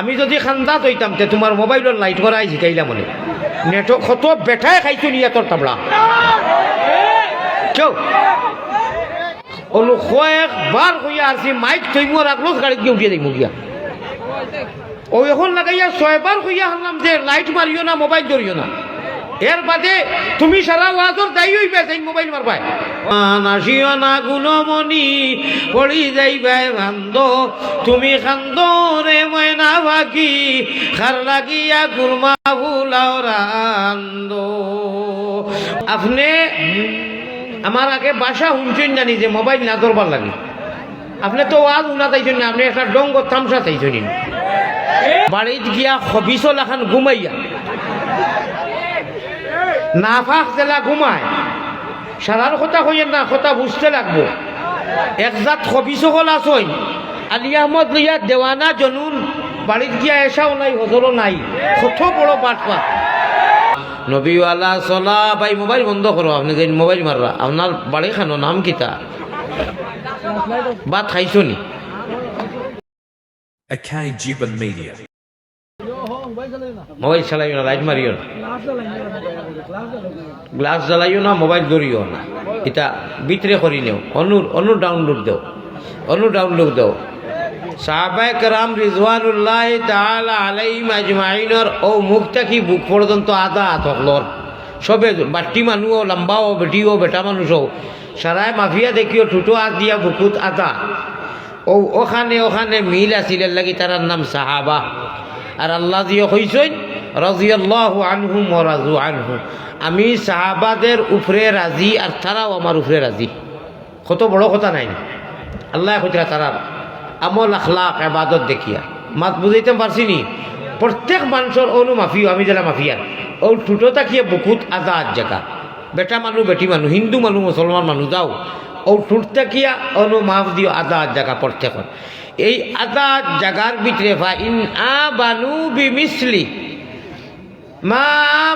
আমি যদি খান্দা হইতাম তে তোমার মোবাইলের লাইট করাই শিখাইলাম মনে। নেট কত বেঠায় খাইছো নিয়ে তোর তাবলা কেউ ওলো কয়েকবার কইয়া আসি মাইক থইমো রাখল গাড়িত গিয়ে উঠিয়ে দেখব গিয়া ও এখন লাগাইয়া ছয়বার কইয়া হারলাম যে লাইট মারিও না মোবাইল ধরিও না। এর বাদে তুমি সারা ওয়াজর দায়ী হইবে সেই মোবাইল মারবাই নাসিও না গুণমণি, পড়ি যাইবে ভান্দ। তুমি খান্দ রে ময়না বাকি খার লাগিয়া কুরমা ভুলাও রান্দ। আপনি আমার আগে বাসা শুনছেন জানি যে মোবাইল না ধরবার লাগে। আপনি তো ওয়াজ উনা তাইছেন না, আপনি একটা ডঙ্গ তামসা তাইছেন বাড়িত গিয়া হবিস লাখান ঘুমাইয়া। নাফাক জেলা ঘুমায়। সারার কথা কইয়েন না, কথা বুঝতে লাগবো। একজাত হবিস হল আসইন আলী আহমদ লইয়া দেওয়ানা জনুন বাড়িত গিয়া এসাও নাই, হজরও নাই। কত বড় বাটপা। নবীওয়ালা, চলা, ভাই, মোবাইল বন্ধ করো, আপনি যে মোবাইল মাররা। আপনার বাড়ি খানো নাম কিতা বা খাইছো নি? Akai Jiban Media. মোবাইল চালাইও না লাইট মারিও না। গ্লাস জ্বালাইও না মোবাইল ধরিও না। এটা ভিতরে করি নেও অনু অনু ডাউনলোড দেও, অনু ডাউনলোড দেও। সাহাবায়ে কেরাম রিজওয়ানুল্লাহ তাআলা আলাইহিম আজমাইনের ও মুখ থাকি বুক পর্যন্ত আদা তকলর সবে বাটি মানুষও লম্বাও, বেটিও, বেটা মানুষও। সারায় মাফিয়া দেখিও, ঠুটো হাত দিয়া বুকুত আদা ও, ওখানে ওখানে মিল আছিল লাগি তার নাম সাহাবা। আর আল্লাহ দিয়ে কইসইন রাজিয়াল্লাহু আনহু মরাজু আনহু। আমি সাহাবাদের উপরে রাজি আর তারাও আমার উপরে রাজি। কত বড় কথা নাই। আল্লাহ কইতরা তারা আমল আখলাক এবাদত দেখিয়া। মাত বুঝাইতে পারছি নি? প্রত্যেক মানুষের অনু মাফিও আমি যারা মাফিয়া ও ঠুটো তাকিয়ে বুকুত আজাদ জায়গা বেটা মানুষ বেটি মানুষ হিন্দু মানুষ মুসলমান মানুষ যাও। ও ঠুটতে কিয়া? অনু মাফ দিও আজাদ জায়গা প্রত্যেক এই আজাদ জাগার ভিতরে ফা ইন আ বানু বি মিসলি মা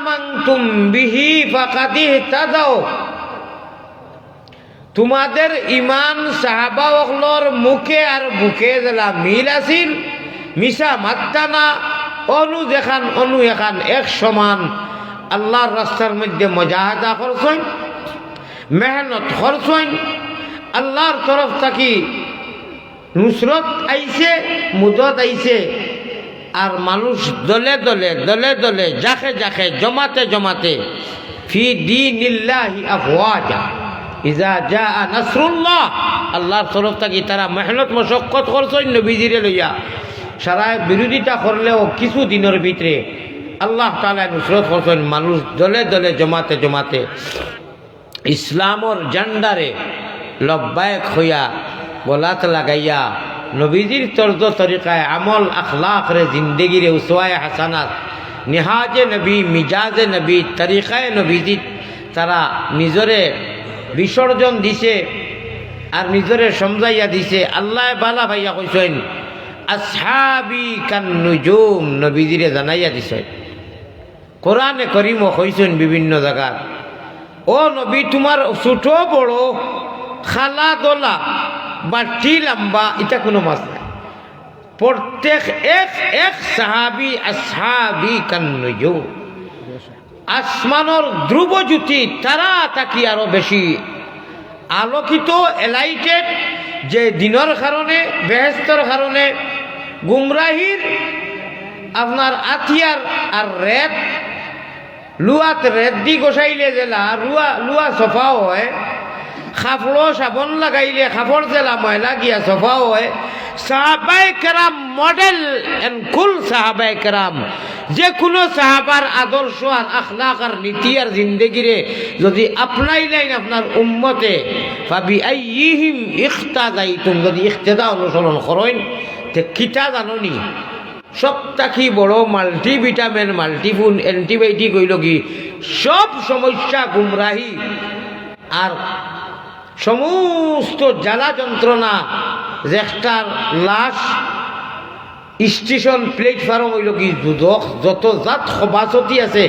মাংতুম বিহি ফাকাদি তাদাও। তোমাদের ইমান সাহাবা অকলর মুখে আর বুকে জেলা মিল আছিল, মিশা মাত্তা না। অনু দেখান অনু এখান এক সমান আল্লাহর রাস্তার মধ্যে মজাহাদা করছেন মেহনত করছেন আল্লাহর তরফ থাকি নুসরত আইছে, মুদত আইছে। আর মানুষ দলে দলে দলে দলে জাখে জাখে জমাতে জমাতে, ফি দিনিল্লাহি আল্লাহর তরফ থাকি তারা মেহনত মশক্কত করছেন নবীজিরে লইয়া। সারা বিরোধিতা করলেও কিছু দিনের ভিতরে আল্লাহ তালা নুসরত করছেন মানুষ দলে দলে, জমাতে জমাতে। ইসলামর জান্ডারে লব্বায়ক হইয়া বলাত লাগাইয়া নবীজির তর্জ তরিকায় আমল আখলাকরে জিন্দগিরে উসওয়ায় হাসানাত, নিহাজে নবী, মিজাজে নবী, তরিকায় নবীজি তারা নিজরে বিসর্জন দিছে আর নিজরে সমজাইয়া দিছে। আল্লাহ বালা ভাইয়া কইছেন, আসহাবি কান্নুজুম নবীজিরে জানাইয়া দিছে কোরআনে করিম কইছেন বিভিন্ন জায়গার ও নবী, তোমার ছোট বড় খালা দোলা বাটি লম্বা, এটা কোনো মাছ নাই। প্রত্যেক এক এক সাহাবি আসহাবি কান্নুজুম আসমানর ধ্রুবজ্যোতি তারা তাকি আরও বেশি। আলোকিত, এলাইটেড, যে দিনের কারণে, বেহেস্তর কারণে, গুমরাহির, আপনার আথিয়ার আর রেত, লুয়াত রেত দি গোসাইলে জেলা লুয়া লুয়া সফাও হয় খাফড়ো সাবন লাগাইলে খাফড় জেলা ময়লা গিয়া সফাও হয়। সাহাবাই কেরাম মডেল এন্ড কুল সাহাবাই কেরাম যে কোনো সাহাবার আদর্শ আর আখলাক আর নীতি আর জিন্দগিরে যদি আপনাই আপনাইলেন আপনার উম্মতে ভাবি আইহিম ইখতা যাইতুম, যদি ইখতেদা অনুসরণ করেন তে কিতা জাননি? সব থাকি বড় মাল্টিভিটামিন, মাল্টিফুন অ্যান্টিবায়োটিক হইল কি সব সমস্যা গুমরাহি আর সমস্ত জ্বালা যন্ত্রণা রেস্টার লাশ, স্টেশন প্লেটফর্ম হইল কি যত জাত সভাসতি আছে,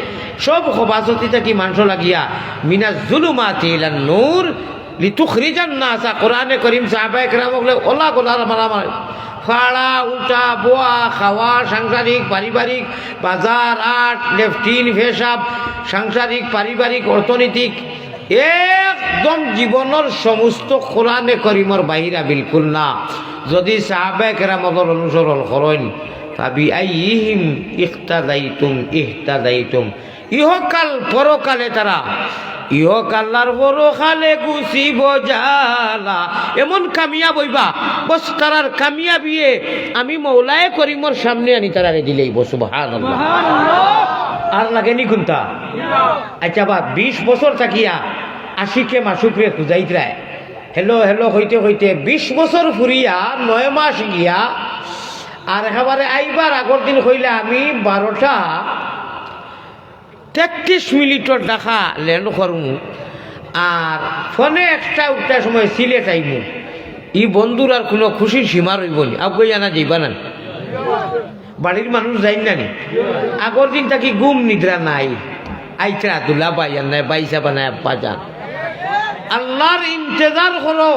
সব সভাসতি থাকি মাংস লাগিয়া, মিনা জুলুমা তিলান নূর, লিতুখরিজান না আসা কোরআনে করিম সাহাবায়ে কেরাম বলে ওলা গোলার মারামারি ফাড়া উঠা বোয়া, খাওয়া, সাংসারিক, পারিবারিক, বাজার, আট, লেফটিন, ফেসাব, সাংসারিক, পারিবারিক, অর্থনৈতিক একদম জীবনের সমস্ত কোরআনে করিমর বাহিরা বিলকুল না। যদি সাহাবে কেরামতর অনুসরণ করেন তাবি আইহিম ইহতাদাইতুম। ইহতাদাইতুম ইহকাল পরকালে তারা ইহকাল্লার পরকালে গুছিব জালা। এমন কামিয়া বইবা বস তারার কামিয়া বিয়ে আমি মৌলায় করিমর সামনে আনি তারারে দিলেই বসু ভান আর লাগেনি কোনটা আচ্ছা বা বিশ বছর থাকিয়া আশিকে মাসুকরে খুঁজাইতরায় হেলো হেলো হইতে হইতে বিশ বছর ফুরিয়া নয় মাস গিয়া আর একেবারে আইবার আগর দিন হইলে আমি বারোটা তেত্রিশ মিনিটর দেখা ল্যান্ড করমু আর ফোনে একটা উঠটা সময় সিলেট আইমু। ই বন্ধুর আর কোনো খুশির সীমা রইব নি। আগে জানা যাইবা না। বাড়ির মানুষ যাই না নি? আগর দিন থাকি গুম নিদ্রা নাই। আইতরা দুলা বাইয়ান নাই বাইসা বানায় আব্বা যান। আল্লাহর ইন্তজার করো।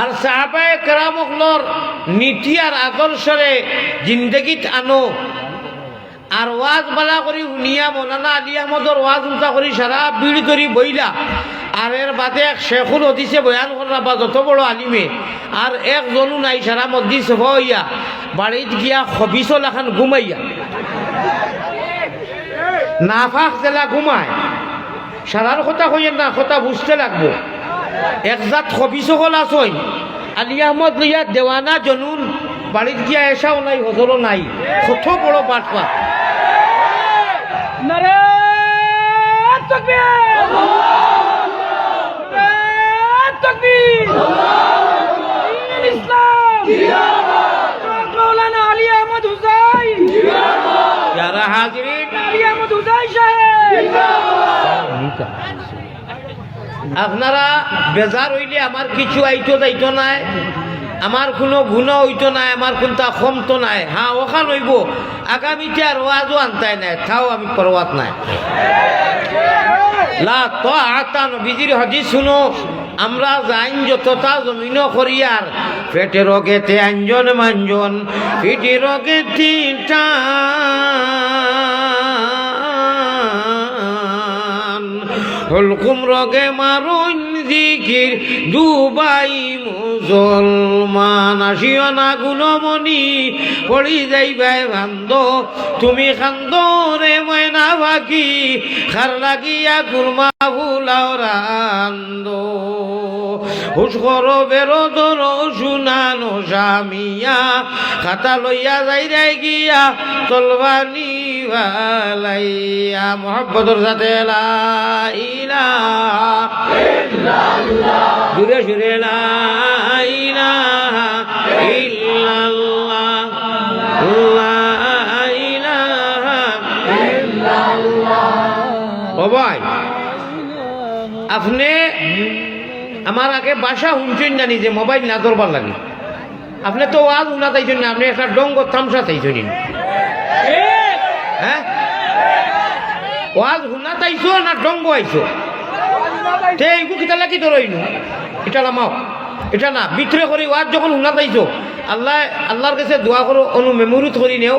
আর সাহাবায়ে কেরামকলর নীতি আর আদর্শরে জিন্দগিত আনো। আর ওয়াজ বালা করি শুনিয়া মনানা আলী আহমদর ওয়াজ উল্টা করি সারা বিড়ি ধরি বইলা। আর এর বাদে এক শেখুল হদিছে বয়ান করা বা যত বড় আলিমে, আর একজনও নাই সারা সফা হইয়া। বাড়িত গিয়া হবিস লাখান ঘুমাইয়া। নাফাক জেলা ঘুমায়। সারার কথা কইয়েন না, কথা বুঝতে লাগবো। একজাত হবিস হল আসই আলী আহমদ লইয়া দেওয়ানা জনুন। বাড়িত গিয়া এসাও নাই, হজরও নাই। কত বড় বাটপা নারে তাকবীর নারে তাকবীর দিন ইসলাম জিন্দাবাদ মাওলানা আলী আহমদ হুসাইন যারা হাজিরিন আলী আহমদ হুসাইন সাহেব আপনারা বেজার হইলে আমার কিছু আইতো যাইতো নাই আমার কোনো গুণ হইতো নাই, আমার কোনটা ক্ষমতো নাই। হ্যাঁ ওখান হইব। আগামীতে আর ওয়াজও আনতাই নাই, তাও আমি পরবাত নাই। লা তো আতা নবীজির হদিস শুনো, আমরা যাইন যতটা জমিন করিয়ার পেটে রোগেতে আঞ্জন মাঞ্জন পিঠে রোগে তিনটান হলকুম রগে মারুন জিকির দুবাই মুসলমান, আসিও না গুণমণি, পড়ি যাইবাই ভান্দ। তুমি খান্দ রে ময়না বাকি খার লাগিয়া গুরমা ভুলাও রান্দ। হুস করো, বেরো, ধরো, শুনানো স্বামিয়া খাতা লইয়া যাই রে গিয়া তলবানি ভালাইয়া মোহাব্বতর সাথে লা ইলাহা জুড়ে জুড়ে লা ইলাহা ইল্লাল্লাহ। লা ইলাহা ও ভাই, আপনি আমার আগে বাসা শুনছেন জানি যে মোবাইল না ধরবার লাগে। আপনি তো ওয়াজ শুনা চাইছেন না, আপনি একটা ডঙ্গ তামসা চাইছেন হ্যাঁ? ওয়াজ শুনা চাইছো না ডঙ্গ আইছো? তে, এইগু কিতা লাগি ধরইনু এটা নামাও এটা না, বিত্রে করি ওয়াজ যখন শুনা চাইছো আল্লাহ, আল্লাহর কাছে দোয়া করো, অনু মেমোরিত করি নেও,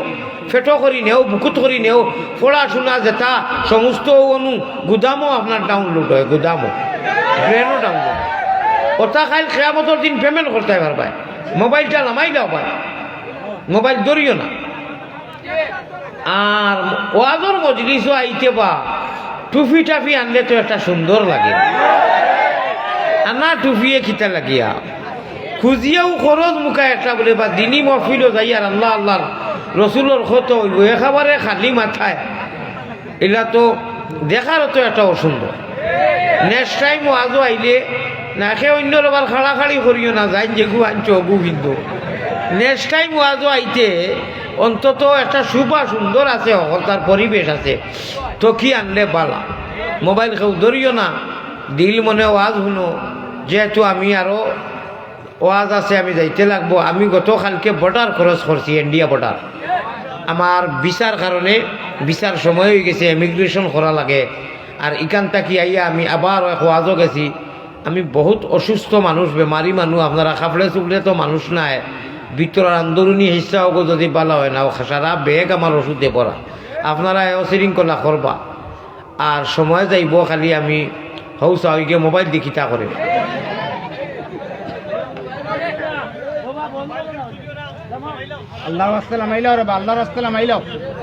ফেটো করি নেও, বুকুত করি নেও পড়াশোনা যেটা সমস্ত অনু গুদামও আপনার ডাউনলোড হয়, গুদামও। ব্রেনও ডাউনলোড কথা খাইল খেয়ামতর দিন পেমেন্ট করতে পারবাই মোবাইলটা নামাই দাও ভাই। মোবাইল ধরিও না। আর ওয়াজর মজলিসও আইতে বা টুফি টাফি আনলে তো একটা সুন্দর লাগে। আনা টুফিয়ে খিতা লাগিয়া খুঁজিয়াও খরচ মুখা একটা বলে বা দিনী মফিলও যাই আর আল্লাহ আল্লাহ রসুলোর ক্ষত হইব একেবারে খালি মাথায় এগুলা তো দেখারও তো একটা অসুন্দর নেক্সট টাইম আজও আইলে নাকে অন্য আবার খাড়াখাড়ি করিও না যাই যে গু আনছ কিন্তু নেক্সট টাইম আজও আইতে, অন্তত একটা সুপা সুন্দর আছে অকল তার পরিবেশ আছে। তো কি আনলে বালা। মোবাইল কেউ ধরিও না। দিল মনে ওয়াজ শুনো। যেহেতু আমি আরও ওয়াজ আছে, আমি যাইতে লাগবো। আমি গত গতকালকে বর্ডার খরচ করছি ইন্ডিয়া বর্ডার আমার বিচার কারণে বিচার সময় হয়ে গেছে এমিগ্রেশন করা লাগে। আর ইকান তাকি আইয়া, আমি আবার ওয়াজও গেছি। আমি বহুত অসুস্থ মানুষ বেমারি মানুষ আপনারা খাফলে চুকলে তো মানুষ নাই। ভিতরের আন্দোলনী হিসা হোক যদি বালা হয় না সারা বেগ আমার ওষুধে পড়া আপনারা অশৃঙ্খলা করবা আর সময় যাইব খালি আমি হৌসা ওইকে মোবাইল দেখিতা করে আল্লাহ রাস্তা লামাইলাও রে আল্লাহর রাস্তা লামাইলাও আয়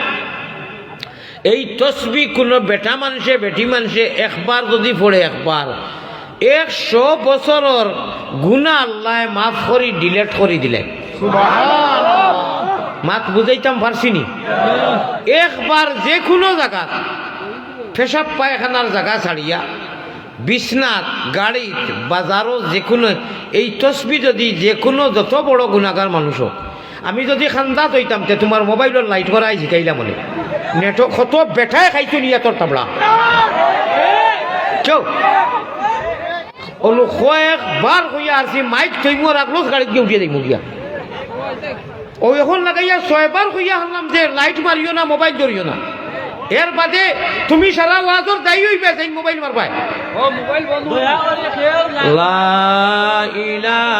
তসবি কোনো বেটা মানুষে বেটি মানুষে একবার যদি পড়ে একবার। একশো বছরের গুণা আল্লাহ মাফ করি ডিলেট করে দিলেন মাত বুঝাইতাম পারছিনি একবার যে কোনো জায়গা পেশাব পায়খানার জায়গা ছাড়িয়া বিছনাত গাড়িত বাজারও যে কোনো এই তসবি যদি যে কোনো যত বড় গুণাগার মানুষ হোক আমি যদি খান্দাত হইতাম তে তোমার মোবাইলের লাইট করাই শিখাইলাম মনে। নেটও কত বেঠায় খাইছো নিয়া তোর তাবলা। কেউ অনু কয়েকবার হইয়া আসি মাইক থইমু রাখল গাড়িত গিয়ে উঠিয়ে গিয়া ও এখন লাগাইয়া ছয়বার হইয়া হারলাম যে লাইট মারিও না মোবাইল ধরিও না। এর বাদে তুমি সারা ওয়াজর দায়ী হইবে সেই মোবাইল মারবাই লা ইলাহা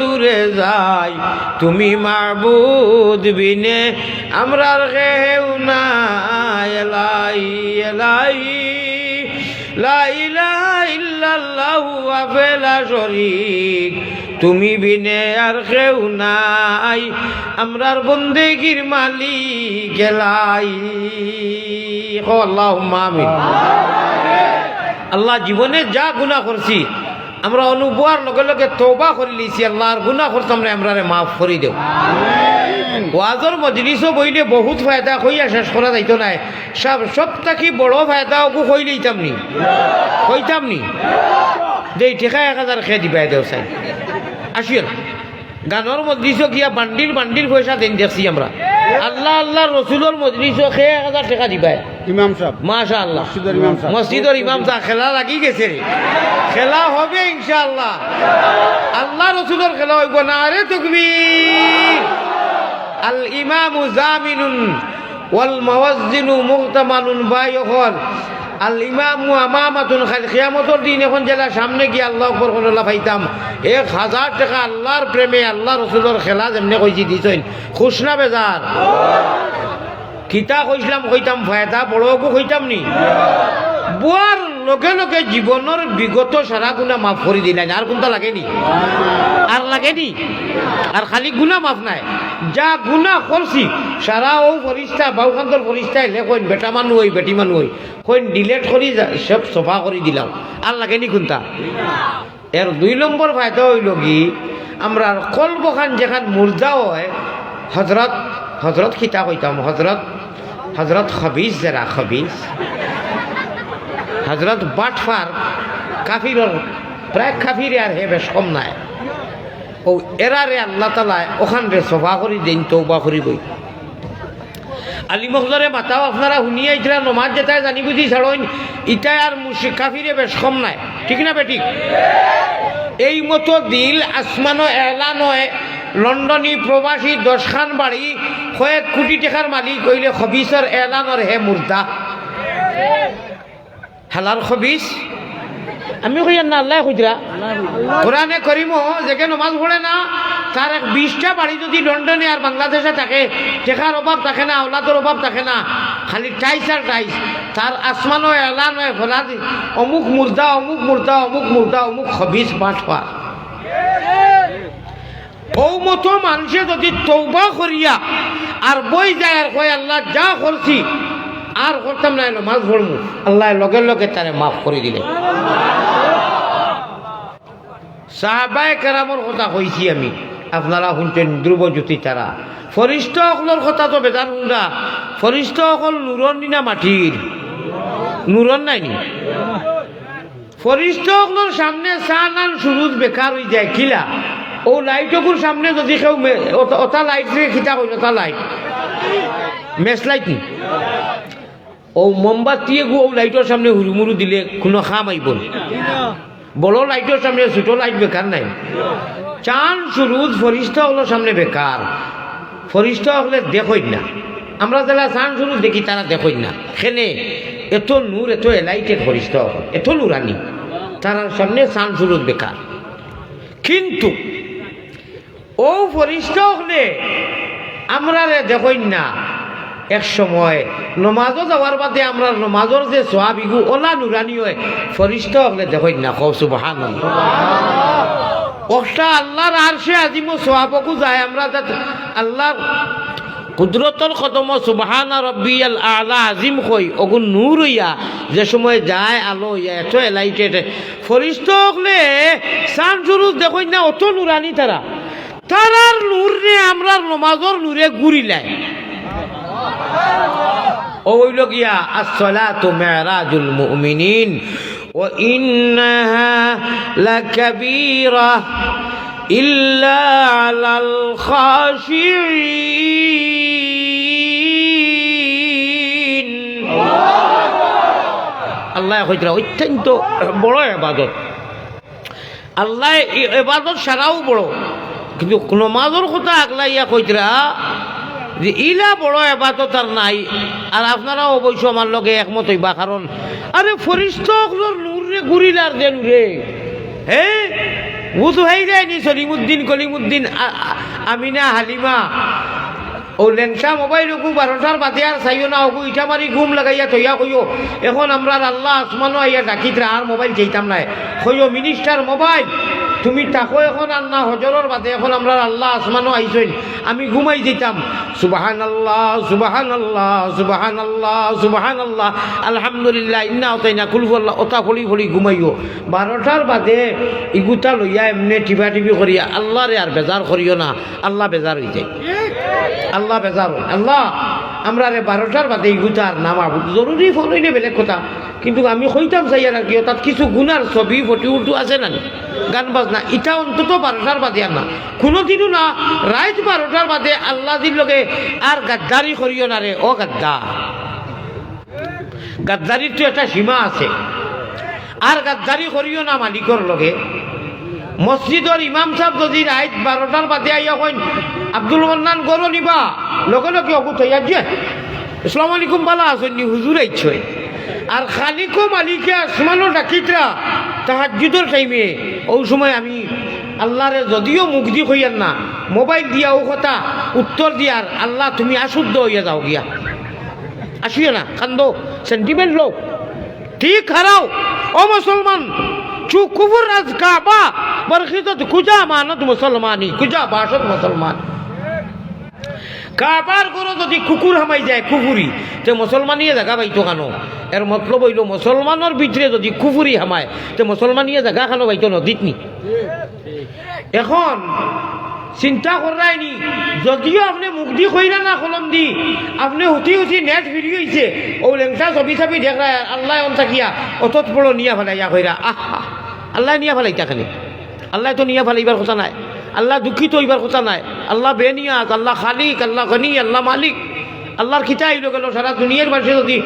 দূরে যাই, তুমি মাবুদ বিনে, আমরা কেউ না এলাই এলাই লাইলা ইল্লাল্লাহু আফেলা শরীক। তুমি বিনে আর কেউ নাই, আমরার বন্দেগির মালিক এলাই। আল্লাহ আমিন। আল্লাহ জীবনে যা গুণা করছি আমরা অনুভবার লগে লগে তৌবা করে লিছি আল্লাহর গুণা করছি আমরা আমরা মাফ করে দেব। ওয়াজর মজলিসও বইলে বহুত ফায়দা কইয়া শেষ করা যাইতো নাই। সব সব থাকি বড় ফায়দা ওকে কই লইতাম নি কইতাম নি দেই ঠেকা এক হাজার খেয়ে দিবাই দেও চাই। আসিও গানের মজলিসও গিয়া বান্ডির বান্ডির পয়সা দেন দেখছি আমরা। আল্লাহ আল্লাহ রসুলের মজলিস খেয়ে এক হাজার টাকা দিবাই। ইমাম সাহেব মাশা আল্লাহ মসজিদের ইমাম সাহেব। খেলা লাগি গেছে রে খেলা হবে ইনশাআল্লাহ। আল্লাহ রসুলের খেলা হইব না আরে তুকবি আল ইমাম জামিনুন ওয়াল মাওয়াজ্জিনু বাই হল আল ইমামু আমামাতুন খালি কিয়ামতের দিন এখন জেলা সামনে গিয়ে আল্লাহ আকবর কোনলা পাইতাম এক হাজার টাকা আল্লাহর প্রেমে আল্লাহ রসুলের খেলা যেমনি কইছি দিছইন খুশ না বেজার? কিতা কইছিলাম কইতাম ফায়দা বড়কো কইতাম নি বুয়ার লগে লগে জীবনের বিগত সারা গুণা মাফ করে দিলেন আর কোনটা লাগেনি আর লাগেনি আর খালি গুণা মাফ নাই। যা গুণা করছি সারা ও ফরিস্তা বাউখান্তর ফরিস্তা এলে কইন, বেটা মানুষ হই বেটি মানুষ হই কইন ডিলেট করি সব সফা করে দিলাম। আর লাগেনি কোনটা? এর দুই নম্বর ফায়দা হইল কি আমরা কলবখান যেখান মুর্দা হয় হজরত হজরত খিতা কইতাম হজরত হজরত খবিজ যারা খবিজ। হজরত বাটফার কাফিরর প্রায় কাফির আর হে বেশ কম নাই। ও এরারে আল্লাহ তালায় ওখান রে সভা করি দিন তৌবা করি বই আলী মহলরে মাতাও আপনারা শুনিয়ে আইছিলা, নমাজ যেটাই জানি বুঝি ছাড়ইন ইটাই আর মুশিক কাফিরে বেশ কম নাই। ঠিক না বেঠিক? এই মতো দিল আসমানো এলান হয় লন্ডনী প্রবাসী দশখান বাড়ি, কয়েক কোটি টাকার মালিক কইলে খবিসর এলানর হে মুর্দা। হালাল খবিস? আমি কই না আল্লাহ কইরা কোরআনে করিম যেকে নমাজ পড়ে না, তার এক বিশটা বাড়ি যদি লন্ডনে আর বাংলাদেশে থাকে টেকার অভাব থাকে না ওলাদের অভাব থাকে না, খালি টাইস আর টাইস। তার আসমানো এলান হয় ফলা অমুক মুর্দা অমুক মুর্দা অমুক মুর্দা, অমুক খবিস বাঁটফা ও মতো মানুষে যদি তৌবা করিয়া আর বই যায় আর কয়, আল্লাহ যা করছি আর করতাম না নমাজ পড়মু আল্লাহ লগে লগে তারে মাফ করে দিলে। সাহাবায় কেরামর কথা কইছি আমি। আপনারা শুনছেন ধ্রুবজ্যোতি তারা। ফরিষ্ঠ সকলের কথা তো বেজার শুনরা ফরিষ্ঠ সকল নূরন নিনা মাটির নূরন নাই নি? ফরিষ্ঠ সকলের সামনে চান আন সুরুজ বেকার হয়ে যায় কিলা ও লাইটকুর সামনে যদি কেউ ওটা- লাইট খিতা কইল ওটা লাইট। মেস লাইট নি? ও মোমবাতিয়ে গু লাইটের সামনে হুরুমুরু দিলে, কোনো খাম আইব। বড় লাইটের সামনে ছোট লাইট বেকার নাই। চান সুরুজ ফরিষ্ঠ হলোর সামনে বেকার ফরিষ্ঠ হলে দেখই না। আমরা যারা চান সুরুজ দেখি, তারা দেখই না। খেনে, এত নূর এত এলাইটের ফরিষ্ঠ হল। এত নূরানি তারার সামনে চান সুরুজ বেকার কিন্তু, ও ফরিষ্ঠ হলে আমরা দেখই না। এক সময় নমাজও যাওয়ার বাদে আমরা নমাজর যে সোয়াবিগু ওলা নুরানি হয় ফরিষ্ঠ হলে দেখই না কৌ সুবাহান ওটা আল্লাহর আর সে আজিমো সোয়াবকু যায়, আমরা যাতে আল্লাহর কুদরতর কদম সুবহান রব্বিয়াল আলা আজিম কই অগুন নূর হইয়া, যে সময় যায় আলো হইয়া, এত এলাইটেড। ফরিষ্ঠ হলে সান সুরুজ দেখই না, অত নুরানি তারা তারার নূর রে আমরা নমাজর নূরে ঘুরিলায় ওইল গিয়া আসলাতু মেরাজুল মুমিনিন ও ইন্নাহা লাকাবীরা ইল্লা আলাল খাশিঈন। আল্লাহ কইতরা অত্যন্ত বড় ইবাদত আল্লাহ ইবাদত সারাও বড়। কিন্তু নমাজের কথা আগলাইয়া কইতরা যে ইলা বড় এবাদত আর নাই। আর আপনারাও অবশ্য আমার লগে একমত হইবা, কারণ আরে ফরিস্তর নূরে গুরিলার যে নূরে। হ্যাঁ বুধ হয়ে যায়নি সলিমুদ্দিন কলিমুদ্দিন আমিনা, হালিমা। মোবাইল বাদে চাইও না লাগাইয়া এখন আমরা আল্লাহ আর মোবাইল নাই। মোবাইল, তুমি তাকো এখন বাদে এখন আমরা আল্লাহ আমি ঘুমাই যেতাম। সুবাহান আল্লাহ সুবাহান আল্লাহ সুবাহান আল্লাহ সুবাহান আল্লাহ আলহামদুলিল্লাহ, ইন্না ওতাই না কুলফু আল্লাহ ফলি ফলি ঘুমাইও। বারোটার বাদে ইগুতা লইয়া এমনি টিপা টিপি করিয়া আল্লাহরে আর বেজার করিও না, আল্লাহ বেজার হয়ে যায়। আল্লাহ বেজার আল্লাহ, আমরা রে বারোটার বাদে ইগুতার নামা জরুরি ফোন হইলে বেলেগ কথা। কিন্তু আমি কইতাম চাইয়া রাখি তাত কিছু গুণার ছবি, ফটি উল্টু আছে না গান, বাজনা, ইটা অন্তত বারোটার বাদে আর না কোনোদিনও না রাইত বারোটার বাদে আল্লাহ দিল লগে আর গাদ্দারি করিও না রে, ও গাদ্দা গাদ্দারির তো একটা সীমা আছে। আর গাদ্দারি করিও না মালিকর লগে। মসজিদর ইমাম সাহেব যদি রাইত বারোটার বাদে আইয়া কইন, আব্দুল মন্নান, গরো নিবা। লগে লগে অবু তৈয়া যে ইসলাম আলাইকুম, বালা আসেন নি হুজুর আইছই আর খালিকো মালিকে আসমানো ডাকিতরা তাহাজুদর টাইমে, ওই সময় আমি আল্লাহরে যদিও মুখ দি কইয়ার না, মোবাইল দিয়া ও কথা, উত্তর দিয়ার আল্লাহ, তুমি আশুদ্ধ হইয়া যাও গিয়া। আসিও না, কান্দ সেন্টিমেন্ট লোক ঠিক হারাও, ও মুসলমান চু কুফুর আজ কাবা বরখিদত কুজা মানত মুসলমানি কুজা বাসত মুসলমান। কাবার করো যদি কুকুর হামাই যায় কুকুরি তে মুসলমানিয়ে জাগা পাইতো কেন। এর মতলব হইল মুসলমানের ভিতরে যদি কুকুরি হামায় তে মুসলমানিয়ে জাগা খানো পাইতো নদীত নি। এখন চিন্তা করাই নি। যদিও আপনি মুখ দি কইরা না কলম দি, আপনি হুতি হুতি নেট ফিরি হইছে ও লেংটা ছবি ছবি দেখা আল্লাহ অন থাকিয়া, অতত বড় নিয়া ফেলাইয়া কইরা আহ আল্লাহ নিয়া ফেলাইতা খালি। আল্লাহ তো নিয়া ফেলাইবার কথা নাই। আল্লাহ দুঃখিত হইবার কথা নাই। আল্লাহ বেনিয়াত আল্লাহ খালিক, আল্লাহ গনি, আল্লাহ মালিক। আল্লাহর খিতা আইল গেল সারা দুনিয়ার মানুষে যদি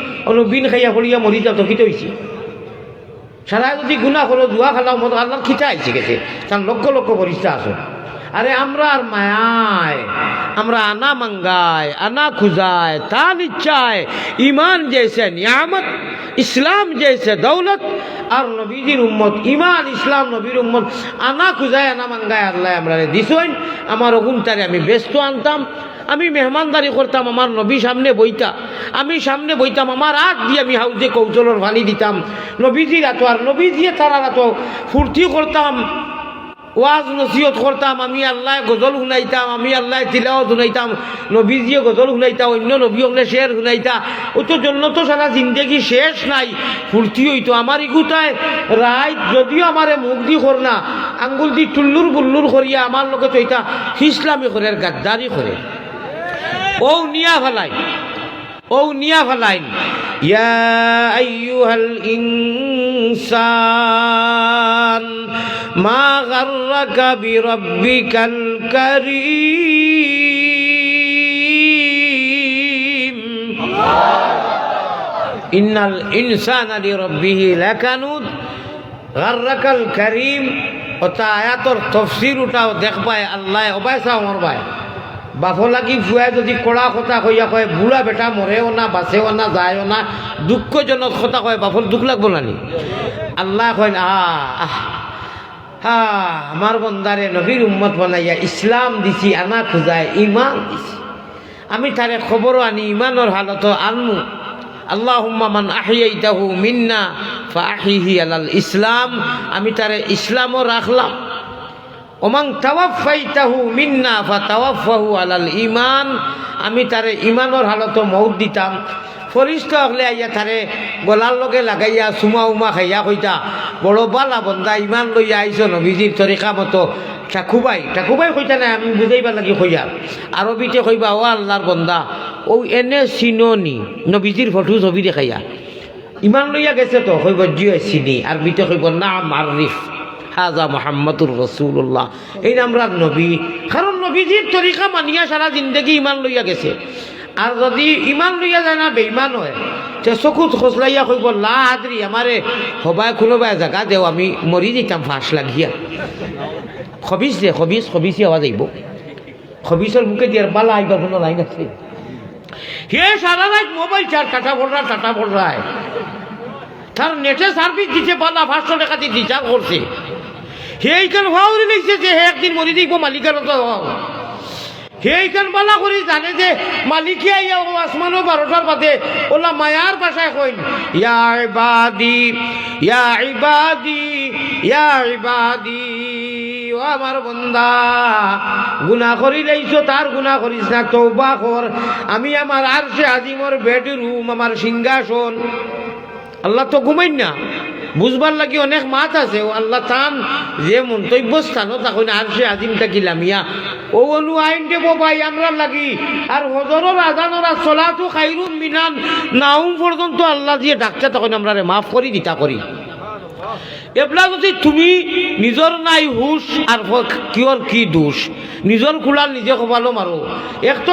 বিন খাইয়া পড়িয়া মরি যাও তো খিতে হইছে সারা যদি গুণা করো জুয়া খেলাও মতো আল্লাহর খিতা আইছে গেছে তার লক্ষ লক্ষ পরিষ্ঠা আছে। আরে আমরা আর মায়ায়, আমরা আনা মঙ্গায়, আনা খুজায় তার ইচ্ছায় ইমান জেসে নিয়ামত, ইসলাম জেসে দৌলত, আর নবীজির উম্মত, ইমান, ইসলাম, নবীর উম্মত, আনা খুজায়, আনা মাঙ্গায়, আল্লাহ আমরা দিছইন। আমার অগুনটারে আমি ব্যস্ত আনতাম, আমি মেহমানদারি করতাম, আমার নবী সামনে বইতা। আমি সামনে বইতাম, আমার হাত দিয়ে আমি হাউজে কৌশলর পানি দিতাম। নবীজির এত, আর নবীজিয়ে তারা এত ফুর্তি করতাম। ওয়াজ নসিহত করতাম, আমি আল্লাহ গজল শুনাইতাম, আমি আল্লাহ তিলাও শুনাইতাম নবীজিয়ে গজল শুনাইতা, অন্য নবী হলে শের শুনাইতা। ও তো জন্য তো সারা জিন্দগি শেষ নাই, ফুর্তি হইতো আমার ইগুতায় রায় যদিও আমারে মুখ দি কর না, আঙ্গুল দি টুল্লুর বুল্লুর করিয়া আমার লোকে চইতা ইসলামী করে গাদ্দারি করে ও নিয়া ফেলাই ও নিয়া ফেলাইন। ইয়া আইয়ুহাল ইনসান, মা গাররাকা বিরাব্বিকাল কারীম। ইন্নাল ইনসানা লিরাব্বিহি লাকানুদ। গাররাকাল কারীম ওটা আয়াতর তফসির উঠাও দেখবাই আল্লাহ অবাই চাও আমার ভাই বাফো লাগি ফুয়াই যদি কড়া কথা কইয়া কয়, বুঢ়া বেটা মরেও না বাঁচেও না যায়ও না দুঃখজনক কথা কয় বাফর দুঃখ লাগবো নানি আল্লাহ কয়, আহ হা আমার বন্দারে নবীর উম্মত বনাইয়া ইসলাম দিছি, আনা খোজায় ইমান দিছি। আমি তারে খবরও আনি ইমানের হালত আনমু। আল্লাহুম্মা মান আহিয়াইতাহু মিন্না ফাহিহি আলাল ইসলাম আমি তারে ইসলামও রাখলাম ওমাং তাওয়াফাইতাহু মিন্না ফা তাওয়াফাহু আলাল ইমান আমি তারে ইমানের হালত মৌত দিতাম। ফরিস্ত হলে আইয়া তারে গলার লগে লাগাইয়া চুমা উমা খাইয়া কইতা, বড় বালা বন্দা ইমান লইয়া আইছ নবীজির তরিকা মতো। ঠাকুবাই ঠাকুবাই কইতা নাই, আমি বুঝাইবা লাগি কইয়া। আরবিতে কইবা ও আল্লাহর বন্দা, ও এনে চিননি নবীজির ফটো ছবি দেখাইয়া ইমান লইয়া গেছে তো, কইব, জিও, চিনি আরবিতে কইব না মারিফ হাজা মোহাম্মদুর রসুল্লাহ এই নামরা নবী। কারণ নবীজির তরিকা মানিয়া সারা জিন্দগি ইমান লইয়া গেছে। আর যদি ইমান লইয়া যায় না বেইমান হয়। তে চকুত খসলাইয়া কইব, লা আদরি, আমারে সবাই কোনোবাই জাগা দেও, আমি মরি যেতাম ফাঁস লাগিয়া। খবিস দে খবিস খবিসি হওয়া যাইব খবিসের মুখে দিয়ার বালা আইবার কোনো লাইন আছে। হে সারা রাত মোবাইল চার টাটা পড়রা টাটা পড়রায় তার নেটে সার্ভিস দিছে, বালা পাঁচশো টাকা দিয়ে রিচার্জ করছে সেইখান ভাউরি লিখছে যে হে একদিন মরি দেখব মালিকের সেইখান বালা করি জানে যে মালিকে আইয়া ও আসমানো বারোটার বাদে ওলা মায়ার বাসায় কইন ইয়া ইবাদি ইয়া ইবাদি ইয়া ইবাদি, ও আমার বন্দা গুনা করি লাইছো, তার গুনা করিস না তৌবা কর। আমি আমার আর সে আজিমর বেডরুম, আমার সিংহাসন। আল্লাহ তো ঘুমাইন না বুঝবার লাগি অনেক মাত আছে, ও আল্লাহ তান যে মন্তব্য স্থানও তখন আর সে আজিম থাকিলাম ইয়া। ও অনু আইন দেব ভাই, আমরা লাগি, আর হজরর আজানর আর চলাতো খাইরুন মিনান নাউম পর্যন্ত আল্লাহ দিয়ে ডাকছে তখন আমরা রে মাফ করি, দিতা করি। এবলা যদি তুমি নিজর নাই হুশ, আর কিয়র কি দোষ? নিজর খোলার নিজে কবালো মারো। এক তো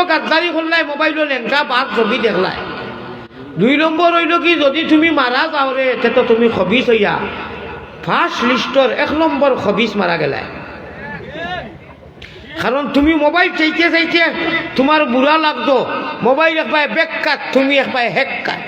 করলাই মোবাইল লেংটা বাদ ছবি দেখলাই দুই নম্বর হইল কি, যদি তুমি মারা যাও রে, তো তুমি খবিস হইয়া। ফার্স্ট লিস্টর এক নম্বর খবিস মারা গেলে কারণ তুমি মোবাইল চাইতে চাইতে তোমার বুড়া লাগতো মোবাইল এক পায় বেক কাট, তুমি এক পায় হেক কাট।